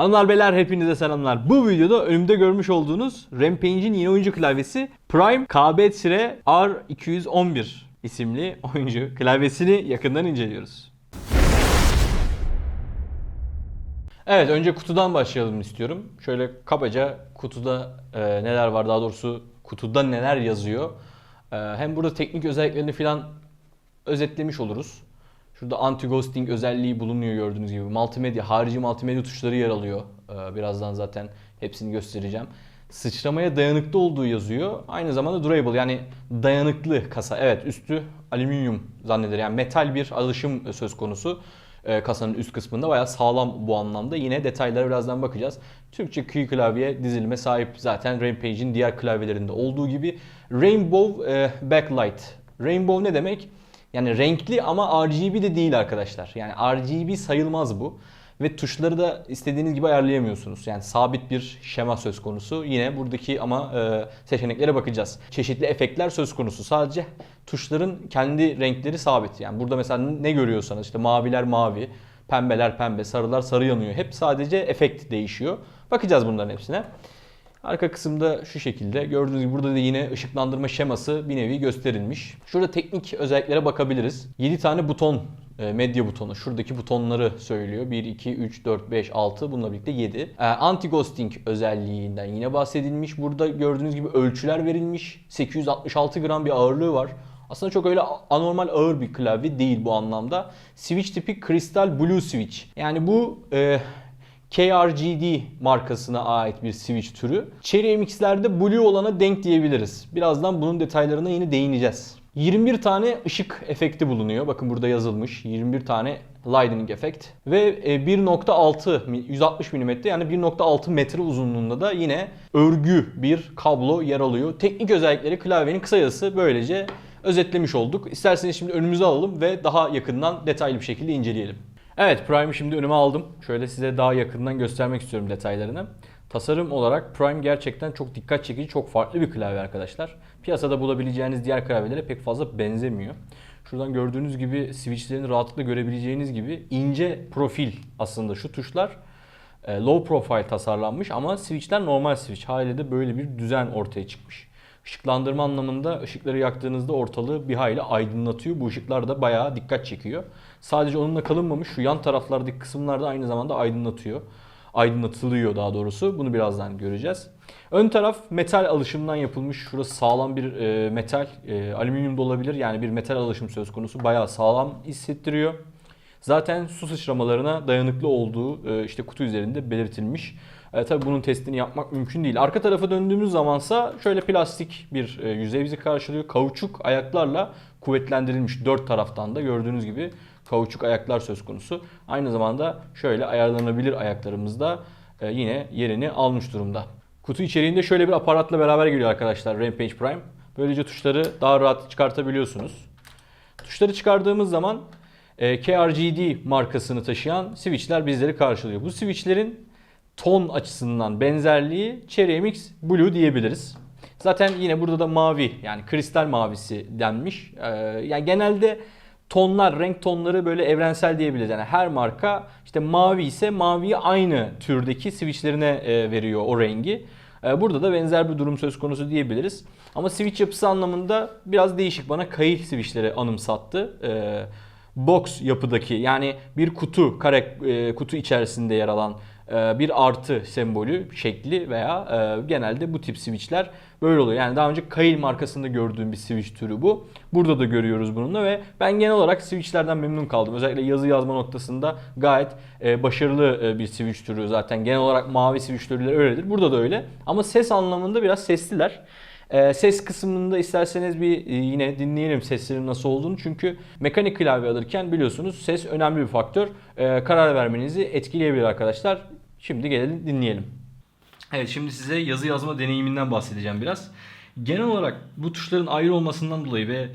Hanımlar beyler hepinize selamlar. Bu videoda önümde görmüş olduğunuz Rampage'in yeni oyuncu klavyesi Prime KB-R211 isimli oyuncu klavyesini yakından inceliyoruz. Evet önce kutudan başlayalım istiyorum. Şöyle kabaca kutuda e, neler var daha doğrusu kutuda neler yazıyor. E, hem burada teknik özelliklerini falan özetlemiş oluruz. Şurada anti-ghosting özelliği bulunuyor gördüğünüz gibi. Multimedya, harici multimedya tuşları yer alıyor. Ee, Birazdan zaten hepsini göstereceğim. Sıçramaya dayanıklı olduğu yazıyor. Aynı zamanda durable yani dayanıklı kasa. Evet üstü alüminyum zanneder. Yani metal bir alışım söz konusu. Ee, kasanın üst kısmında bayağı sağlam bu anlamda. Yine detaylara birazdan bakacağız. Türkçe key klavye dizilime sahip zaten Rampage'in diğer klavyelerinde olduğu gibi. Rainbow e, backlight. Rainbow ne demek? Yani renkli ama RGB de değil arkadaşlar. Yani RGB sayılmaz bu. Ve tuşları da istediğiniz gibi ayarlayamıyorsunuz. Yani sabit bir şema söz konusu. Yine buradaki ama e, seçeneklere bakacağız. Çeşitli efektler söz konusu. Sadece tuşların kendi renkleri sabit. Yani burada mesela ne görüyorsanız işte maviler mavi, pembeler pembe, sarılar sarı yanıyor. Hep sadece efekt değişiyor. Bakacağız bunların hepsine. Arka kısımda şu şekilde. Gördüğünüz gibi burada da yine ışıklandırma şeması bir nevi gösterilmiş. Şurada teknik özelliklere bakabiliriz. 7 tane buton, e, medya butonu. Şuradaki butonları söylüyor. 1, 2, 3, 4, 5, 6 bununla birlikte 7. Anti-ghosting özelliğinden yine bahsedilmiş. Burada gördüğünüz gibi ölçüler verilmiş. 866 gram bir ağırlığı var. Aslında çok öyle anormal ağır bir klavye değil bu anlamda. Switch tipi Crystal Blue Switch. Yani bu e, KRGD markasına ait bir switch türü. Cherry MX'lerde Blue olana denk diyebiliriz. Birazdan bunun detaylarına yine değineceğiz. 21 tane ışık efekti bulunuyor. Bakın burada yazılmış. 21 tane lightning efekt. Ve e, 1.6 160 mm yani 1.6 metre uzunluğunda da yine örgü bir kablo yer alıyor. Teknik özellikleri klavyenin kısacası böylece özetlemiş olduk. İsterseniz şimdi önümüze alalım ve daha yakından detaylı bir şekilde inceleyelim. Evet Prime'ı şimdi önüme aldım. Şöyle size daha yakından göstermek istiyorum detaylarını. Tasarım olarak Prime gerçekten çok dikkat çekici, çok farklı bir klavye arkadaşlar. Piyasada bulabileceğiniz diğer klavyelere pek fazla benzemiyor. Şuradan gördüğünüz gibi switchlerini rahatlıkla görebileceğiniz gibi ince profil aslında şu tuşlar e, low profile tasarlanmış ama switchler normal switch. Haliyle de böyle bir düzen ortaya çıkmış. Işıklandırma anlamında ışıkları yaktığınızda ortalığı bir hayli aydınlatıyor. Bu ışıklar da bayağı dikkat çekiyor. Sadece onunla kalınmamış şu yan taraflardaki kısımlarda aynı zamanda aydınlatıyor. Aydınlatılıyor daha doğrusu. Bunu birazdan göreceğiz. Ön taraf metal alışımdan yapılmış. Şurası sağlam bir e, metal. E, alüminyum da olabilir. Yani bir metal alışım söz konusu. Bayağı sağlam hissettiriyor. Zaten su sıçramalarına dayanıklı olduğu e, işte kutu üzerinde belirtilmiş. E, tabii bunun testini yapmak mümkün değil. Arka tarafa döndüğümüz zamansa şöyle plastik bir e, yüzey bizi karşılıyor. Kauçuk ayaklarla kuvvetlendirilmiş dört taraftan da gördüğünüz gibi kauçuk ayaklar söz konusu. Aynı zamanda şöyle ayarlanabilir ayaklarımız da e, yine yerini almış durumda. Kutu içeriğinde şöyle bir aparatla beraber geliyor arkadaşlar Rampage Prime. Böylece tuşları daha rahat çıkartabiliyorsunuz. Tuşları çıkardığımız zaman e, KRGD markasını taşıyan switchler bizleri karşılıyor. Bu switchlerin ton açısından benzerliği Cherry MX Blue diyebiliriz. Zaten yine burada da mavi yani kristal mavisi denmiş. Ee, yani genelde tonlar, renk tonları böyle evrensel diyebiliriz. Yani her marka işte mavi ise maviyi aynı türdeki switchlerine e, veriyor o rengi. E, Burada da benzer bir durum söz konusu diyebiliriz. Ama switch yapısı anlamında biraz değişik. Bana kayı switchleri anımsattı. E, box yapıdaki yani bir kutu, kare e, kutu içerisinde yer alan bir artı sembolü, şekli veya e, genelde bu tip switchler böyle oluyor. Yani daha önce Kail markasında gördüğüm bir switch türü bu. Burada da görüyoruz bununla ve ben genel olarak switchlerden memnun kaldım. Özellikle yazı yazma noktasında gayet e, başarılı e, bir switch türü. Zaten genel olarak mavi switch türleri öyledir. Burada da öyle. Ama ses anlamında biraz sesliler. E, ses kısmında isterseniz bir e, yine dinleyelim seslerin nasıl olduğunu. Çünkü mekanik klavye alırken biliyorsunuz ses önemli bir faktör. E, karar vermenizi etkileyebilir arkadaşlar. Şimdi gelelim dinleyelim. Evet şimdi size yazı yazma deneyiminden bahsedeceğim biraz. Genel olarak bu tuşların ayrı olmasından dolayı ve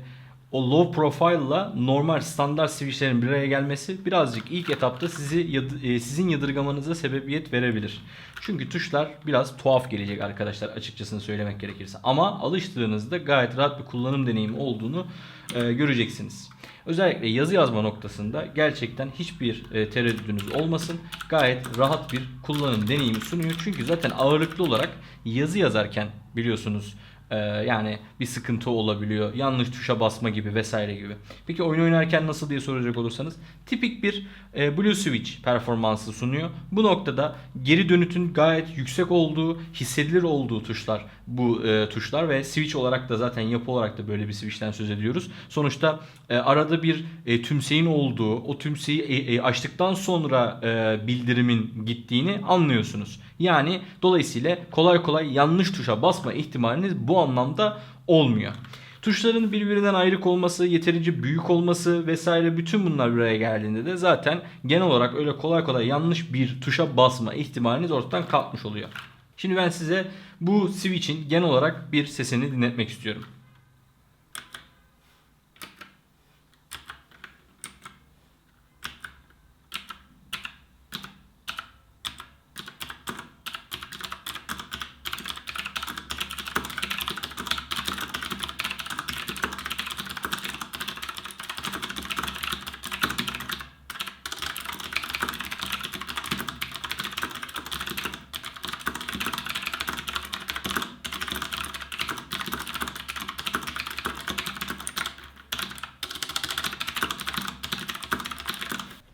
o low profile'la normal standart switchlerin bir araya gelmesi birazcık ilk etapta sizi e, sizin yadırgamanıza sebebiyet verebilir. Çünkü tuşlar biraz tuhaf gelecek arkadaşlar açıkçası söylemek gerekirse. Ama alıştığınızda gayet rahat bir kullanım deneyimi olduğunu e, göreceksiniz. Özellikle yazı yazma noktasında gerçekten hiçbir e, tereddüdünüz olmasın. Gayet rahat bir kullanım deneyimi sunuyor. Çünkü zaten ağırlıklı olarak yazı yazarken biliyorsunuz e, yani bir sıkıntı olabiliyor. Yanlış tuşa basma gibi vesaire gibi. Peki oyun oynarken nasıl diye soracak olursanız tipik bir e, Blue Switch performansı sunuyor. Bu noktada geri dönütün gayet yüksek olduğu, hissedilir olduğu tuşlar bu e, tuşlar ve switch olarak da zaten yapı olarak da böyle bir switch'ten söz ediyoruz. Sonuçta e, arada bir e, tümseyin olduğu, o tümseyi e, e, açtıktan sonra e, bildirimin gittiğini anlıyorsunuz. Yani dolayısıyla kolay kolay yanlış tuşa basma ihtimaliniz bu anlamda olmuyor. Tuşların birbirinden ayrık olması, yeterince büyük olması vesaire bütün bunlar bir araya geldiğinde de zaten genel olarak öyle kolay kolay yanlış bir tuşa basma ihtimaliniz ortadan kalkmış oluyor. Şimdi ben size bu switch'in genel olarak bir sesini dinletmek istiyorum.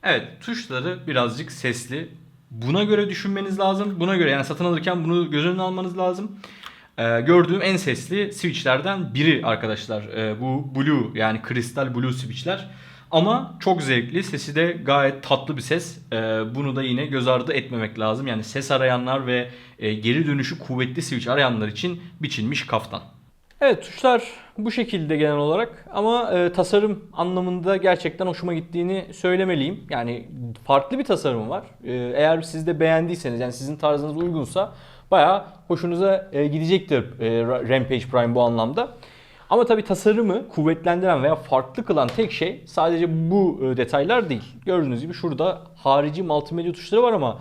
Evet tuşları birazcık sesli. Buna göre düşünmeniz lazım. Buna göre yani satın alırken bunu göz önüne almanız lazım. Ee, gördüğüm en sesli switchlerden biri arkadaşlar. Ee, bu blue yani kristal blue switchler. Ama çok zevkli. Sesi de gayet tatlı bir ses. Ee, bunu da yine göz ardı etmemek lazım. Yani ses arayanlar ve e, geri dönüşü kuvvetli switch arayanlar için biçilmiş kaftan. Evet tuşlar bu şekilde genel olarak ama e, tasarım anlamında gerçekten hoşuma gittiğini söylemeliyim. Yani farklı bir tasarım var. E, eğer siz de beğendiyseniz yani sizin tarzınız uygunsa bayağı hoşunuza e, gidecektir e, Rampage Prime bu anlamda. Ama tabii tasarımı kuvvetlendiren veya farklı kılan tek şey sadece bu e, detaylar değil. Gördüğünüz gibi şurada harici multimedya tuşları var ama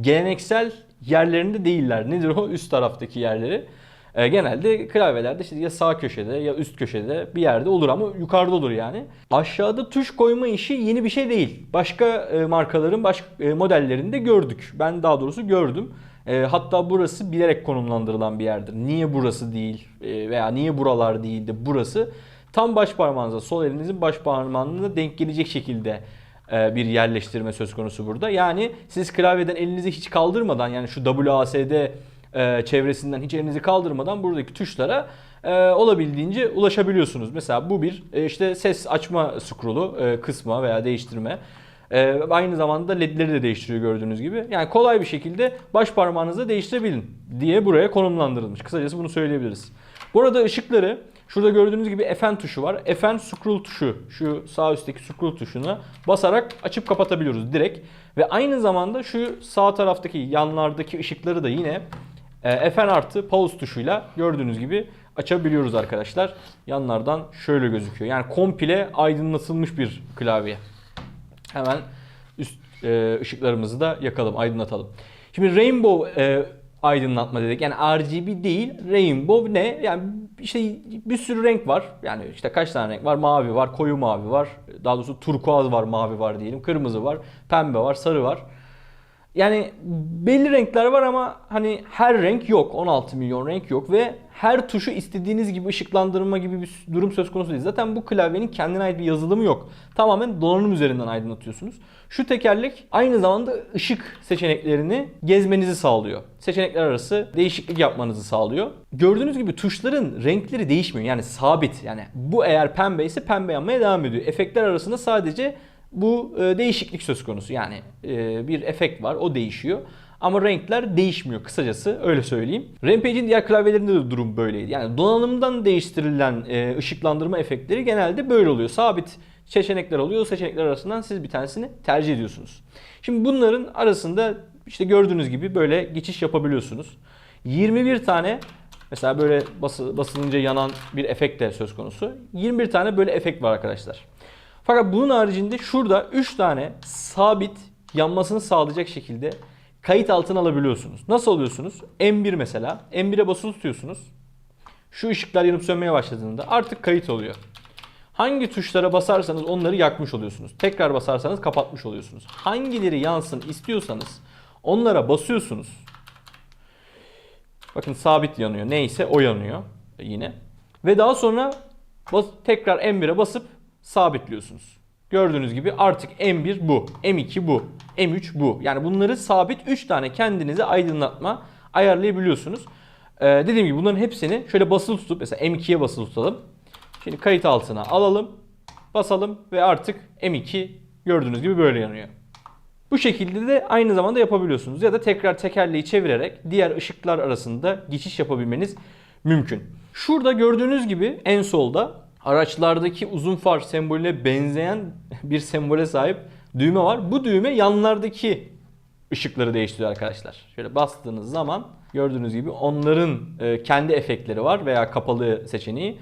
geleneksel yerlerinde değiller. Nedir o? Üst taraftaki yerleri. E, genelde klavyelerde işte ya sağ köşede ya üst köşede bir yerde olur ama yukarıda olur yani. Aşağıda tuş koyma işi yeni bir şey değil. Başka e, markaların başka e, modellerinde gördük. Ben daha doğrusu gördüm. E, hatta burası bilerek konumlandırılan bir yerdir. Niye burası değil e, veya niye buralar değil de burası tam baş parmağınıza sol elinizin baş parmağına denk gelecek şekilde e, bir yerleştirme söz konusu burada. Yani siz klavyeden elinizi hiç kaldırmadan yani şu WASD e, çevresinden hiç elinizi kaldırmadan buradaki tuşlara e, olabildiğince ulaşabiliyorsunuz. Mesela bu bir e, işte ses açma scroll'u e, kısma veya değiştirme. E, aynı zamanda ledleri de değiştiriyor gördüğünüz gibi. Yani kolay bir şekilde baş parmağınızla değiştirebilin diye buraya konumlandırılmış. Kısacası bunu söyleyebiliriz. Bu arada ışıkları Şurada gördüğünüz gibi Fn tuşu var. Fn scroll tuşu. Şu sağ üstteki scroll tuşuna basarak açıp kapatabiliyoruz direkt. Ve aynı zamanda şu sağ taraftaki yanlardaki ışıkları da yine Fn artı pause tuşuyla gördüğünüz gibi açabiliyoruz arkadaşlar. Yanlardan şöyle gözüküyor. Yani komple aydınlatılmış bir klavye. Hemen üst e, ışıklarımızı da yakalım, aydınlatalım. Şimdi Rainbow e, aydınlatma dedik. Yani RGB değil, Rainbow ne? Yani işte bir sürü renk var. Yani işte kaç tane renk var? Mavi var, koyu mavi var. Daha doğrusu turkuaz var, mavi var diyelim. Kırmızı var, pembe var, sarı var. Yani belli renkler var ama hani her renk yok. 16 milyon renk yok ve her tuşu istediğiniz gibi ışıklandırma gibi bir durum söz konusu değil. Zaten bu klavyenin kendine ait bir yazılımı yok. Tamamen donanım üzerinden aydınlatıyorsunuz. Şu tekerlek aynı zamanda ışık seçeneklerini gezmenizi sağlıyor. Seçenekler arası değişiklik yapmanızı sağlıyor. Gördüğünüz gibi tuşların renkleri değişmiyor. Yani sabit. Yani bu eğer pembe ise pembe yanmaya devam ediyor. Efektler arasında sadece bu e, değişiklik söz konusu. Yani e, bir efekt var o değişiyor. Ama renkler değişmiyor kısacası öyle söyleyeyim. Rampage'in diğer klavyelerinde de durum böyleydi. Yani donanımdan değiştirilen e, ışıklandırma efektleri genelde böyle oluyor. Sabit seçenekler oluyor. O seçenekler arasından siz bir tanesini tercih ediyorsunuz. Şimdi bunların arasında işte gördüğünüz gibi böyle geçiş yapabiliyorsunuz. 21 tane Mesela böyle bası, basılınca yanan bir efekt de söz konusu. 21 tane böyle efekt var arkadaşlar. Fakat bunun haricinde şurada 3 tane sabit yanmasını sağlayacak şekilde kayıt altına alabiliyorsunuz. Nasıl alıyorsunuz? M1 mesela. M1'e basılı tutuyorsunuz. Şu ışıklar yanıp sönmeye başladığında artık kayıt oluyor. Hangi tuşlara basarsanız onları yakmış oluyorsunuz. Tekrar basarsanız kapatmış oluyorsunuz. Hangileri yansın istiyorsanız onlara basıyorsunuz. Bakın sabit yanıyor. Neyse o yanıyor yine. Ve daha sonra bas, tekrar M1'e basıp sabitliyorsunuz. Gördüğünüz gibi artık M1 bu, M2 bu, M3 bu. Yani bunları sabit 3 tane kendinize aydınlatma ayarlayabiliyorsunuz. Ee, dediğim gibi bunların hepsini şöyle basılı tutup mesela M2'ye basılı tutalım. Şimdi kayıt altına alalım, basalım ve artık M2 gördüğünüz gibi böyle yanıyor. Bu şekilde de aynı zamanda yapabiliyorsunuz. Ya da tekrar tekerleği çevirerek diğer ışıklar arasında geçiş yapabilmeniz mümkün. Şurada gördüğünüz gibi en solda araçlardaki uzun far sembolüne benzeyen bir sembole sahip düğme var. Bu düğme yanlardaki ışıkları değiştiriyor arkadaşlar. Şöyle bastığınız zaman gördüğünüz gibi onların e, kendi efektleri var veya kapalı seçeneği.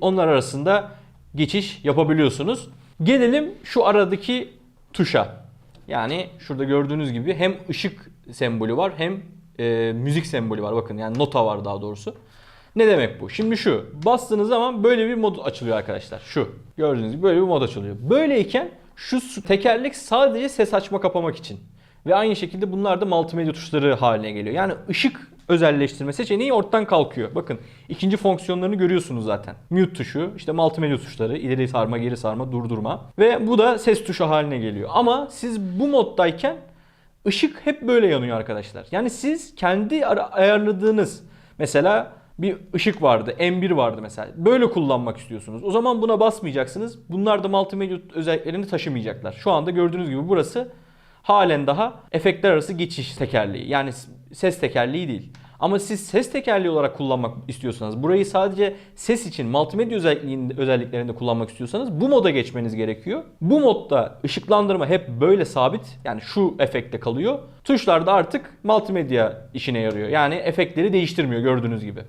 Onlar arasında geçiş yapabiliyorsunuz. Gelelim şu aradaki tuşa. Yani şurada gördüğünüz gibi hem ışık sembolü var hem e, müzik sembolü var. Bakın yani nota var daha doğrusu. Ne demek bu? Şimdi şu bastığınız zaman böyle bir mod açılıyor arkadaşlar. Şu gördüğünüz gibi böyle bir mod açılıyor. Böyleyken şu tekerlek sadece ses açma kapamak için. Ve aynı şekilde bunlar da multimedya tuşları haline geliyor. Yani ışık özelleştirme seçeneği ortadan kalkıyor. Bakın ikinci fonksiyonlarını görüyorsunuz zaten. Mute tuşu, işte multimedya tuşları, ileri sarma, geri sarma, durdurma. Ve bu da ses tuşu haline geliyor. Ama siz bu moddayken ışık hep böyle yanıyor arkadaşlar. Yani siz kendi ayarladığınız mesela bir ışık vardı, M1 vardı mesela. Böyle kullanmak istiyorsunuz. O zaman buna basmayacaksınız. Bunlar da multimedya özelliklerini taşımayacaklar. Şu anda gördüğünüz gibi burası halen daha efektler arası geçiş tekerleği. Yani ses tekerleği değil. Ama siz ses tekerleği olarak kullanmak istiyorsanız, burayı sadece ses için multimedya özelliklerinde kullanmak istiyorsanız bu moda geçmeniz gerekiyor. Bu modda ışıklandırma hep böyle sabit. Yani şu efekte kalıyor. Tuşlar da artık multimedya işine yarıyor. Yani efektleri değiştirmiyor gördüğünüz gibi.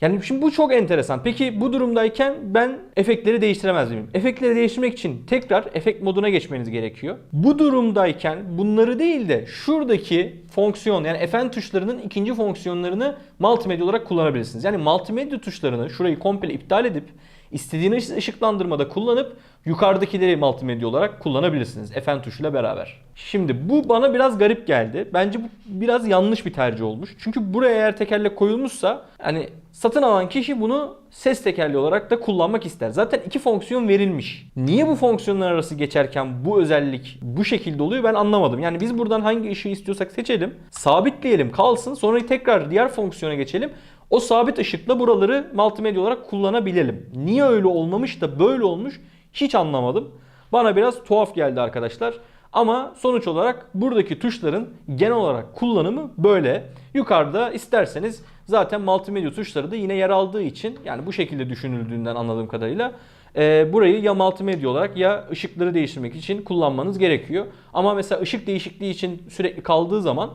Yani şimdi bu çok enteresan. Peki bu durumdayken ben efektleri değiştiremez miyim? Efektleri değiştirmek için tekrar efekt moduna geçmeniz gerekiyor. Bu durumdayken bunları değil de şuradaki fonksiyon yani FN tuşlarının ikinci fonksiyonlarını multimedya olarak kullanabilirsiniz. Yani multimedya tuşlarını şurayı komple iptal edip istediğiniz ışıklandırmada kullanıp yukarıdakileri multimedya olarak kullanabilirsiniz. FN tuşuyla beraber. Şimdi bu bana biraz garip geldi. Bence bu biraz yanlış bir tercih olmuş. Çünkü buraya eğer tekerlek koyulmuşsa hani satın alan kişi bunu ses tekerleği olarak da kullanmak ister. Zaten iki fonksiyon verilmiş. Niye bu fonksiyonlar arası geçerken bu özellik bu şekilde oluyor ben anlamadım. Yani biz buradan hangi ışığı istiyorsak seçelim. Sabitleyelim kalsın sonra tekrar diğer fonksiyona geçelim. O sabit ışıkla buraları multimedya olarak kullanabilelim. Niye öyle olmamış da böyle olmuş hiç anlamadım. Bana biraz tuhaf geldi arkadaşlar. Ama sonuç olarak buradaki tuşların genel olarak kullanımı böyle. Yukarıda isterseniz zaten multimedya tuşları da yine yer aldığı için yani bu şekilde düşünüldüğünden anladığım kadarıyla e, burayı ya multimedya olarak ya ışıkları değiştirmek için kullanmanız gerekiyor. Ama mesela ışık değişikliği için sürekli kaldığı zaman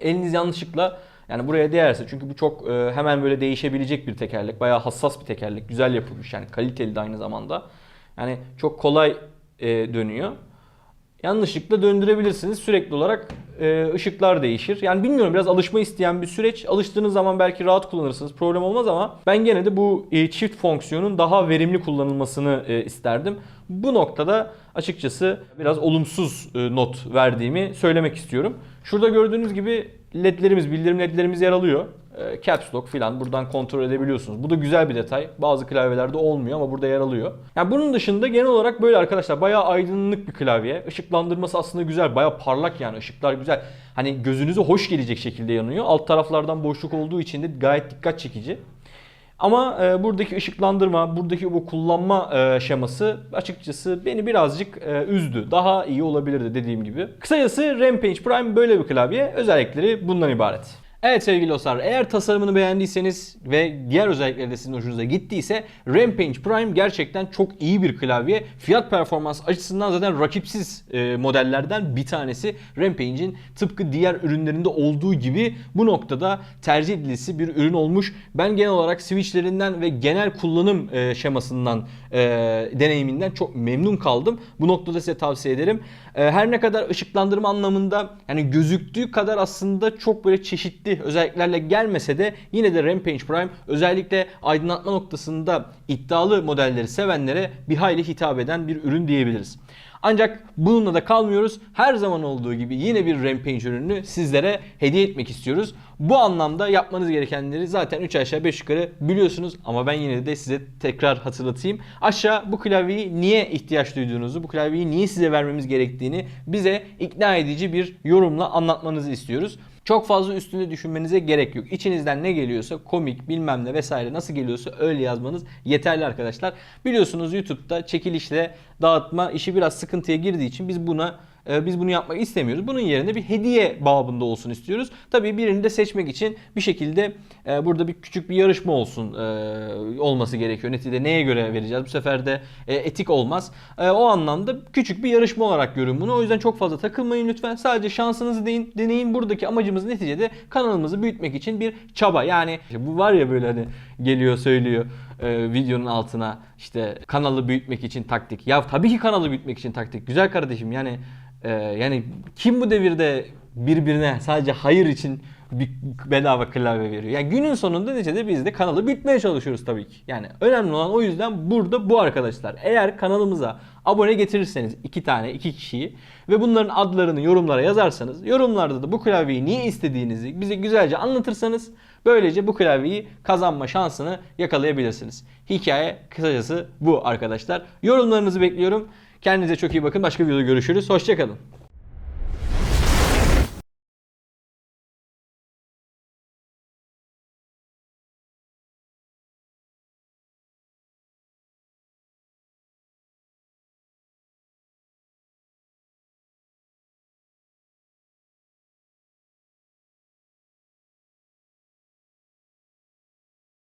eliniz yanlışlıkla yani buraya değerse çünkü bu çok e, hemen böyle değişebilecek bir tekerlek. Bayağı hassas bir tekerlek. Güzel yapılmış yani kaliteli de aynı zamanda. Yani çok kolay e, dönüyor. Yanlışlıkla döndürebilirsiniz. Sürekli olarak e, ışıklar değişir. Yani bilmiyorum biraz alışma isteyen bir süreç. Alıştığınız zaman belki rahat kullanırsınız. Problem olmaz ama ben gene de bu e, çift fonksiyonun daha verimli kullanılmasını e, isterdim. Bu noktada açıkçası biraz olumsuz e, not verdiğimi söylemek istiyorum. Şurada gördüğünüz gibi ledlerimiz, bildirim ledlerimiz yer alıyor. E, Caps Lock filan buradan kontrol edebiliyorsunuz. Bu da güzel bir detay. Bazı klavyelerde olmuyor ama burada yer alıyor. Yani bunun dışında genel olarak böyle arkadaşlar bayağı aydınlık bir klavye. Işıklandırması aslında güzel. Bayağı parlak yani ışıklar güzel. Hani gözünüze hoş gelecek şekilde yanıyor. Alt taraflardan boşluk olduğu için de gayet dikkat çekici. Ama e, buradaki ışıklandırma, buradaki bu kullanma e, şeması açıkçası beni birazcık e, üzdü. Daha iyi olabilirdi dediğim gibi. Kısacası Rampage Prime böyle bir klavye. Özellikleri bundan ibaret. Evet sevgili dostlar eğer tasarımını beğendiyseniz ve diğer özellikleri de sizin hoşunuza gittiyse Rampage Prime gerçekten çok iyi bir klavye. Fiyat performans açısından zaten rakipsiz e, modellerden bir tanesi. Rampage'in tıpkı diğer ürünlerinde olduğu gibi bu noktada tercih edilisi bir ürün olmuş. Ben genel olarak switchlerinden ve genel kullanım e, şemasından, e, deneyiminden çok memnun kaldım. Bu noktada size tavsiye ederim. E, her ne kadar ışıklandırma anlamında yani gözüktüğü kadar aslında çok böyle çeşitli özelliklerle gelmese de yine de Rampage Prime özellikle aydınlatma noktasında iddialı modelleri sevenlere bir hayli hitap eden bir ürün diyebiliriz. Ancak bununla da kalmıyoruz. Her zaman olduğu gibi yine bir Rampage ürününü sizlere hediye etmek istiyoruz. Bu anlamda yapmanız gerekenleri zaten 3 aşağı 5 yukarı biliyorsunuz ama ben yine de size tekrar hatırlatayım. Aşağı bu klavyeyi niye ihtiyaç duyduğunuzu, bu klavyeyi niye size vermemiz gerektiğini bize ikna edici bir yorumla anlatmanızı istiyoruz. Çok fazla üstünde düşünmenize gerek yok. İçinizden ne geliyorsa komik bilmem ne vesaire nasıl geliyorsa öyle yazmanız yeterli arkadaşlar. Biliyorsunuz YouTube'da çekilişle dağıtma işi biraz sıkıntıya girdiği için biz buna e, biz bunu yapmak istemiyoruz. Bunun yerine bir hediye babında olsun istiyoruz. Tabii birini de seçmek için bir şekilde e, burada bir küçük bir yarışma olsun e, olması gerekiyor. Neticede neye göre vereceğiz? Bu sefer de e, etik olmaz. O anlamda küçük bir yarışma olarak görün bunu. O yüzden çok fazla takılmayın lütfen. Sadece şansınızı deneyin. deneyin. Buradaki amacımız neticede kanalımızı büyütmek için bir çaba. Yani bu var ya böyle hani geliyor söylüyor videonun altına işte kanalı büyütmek için taktik. Ya tabii ki kanalı büyütmek için taktik. Güzel kardeşim yani e, yani kim bu devirde birbirine sadece hayır için bir bedava klavye veriyor. Yani günün sonunda neticede biz de kanalı büyütmeye çalışıyoruz tabii ki. Yani önemli olan o yüzden burada bu arkadaşlar. Eğer kanalımıza abone getirirseniz iki tane iki kişiyi ve bunların adlarını yorumlara yazarsanız yorumlarda da bu klavyeyi niye istediğinizi bize güzelce anlatırsanız böylece bu klavyeyi kazanma şansını yakalayabilirsiniz. Hikaye kısacası bu arkadaşlar. Yorumlarınızı bekliyorum. Kendinize çok iyi bakın. Başka videoda görüşürüz. Hoşçakalın.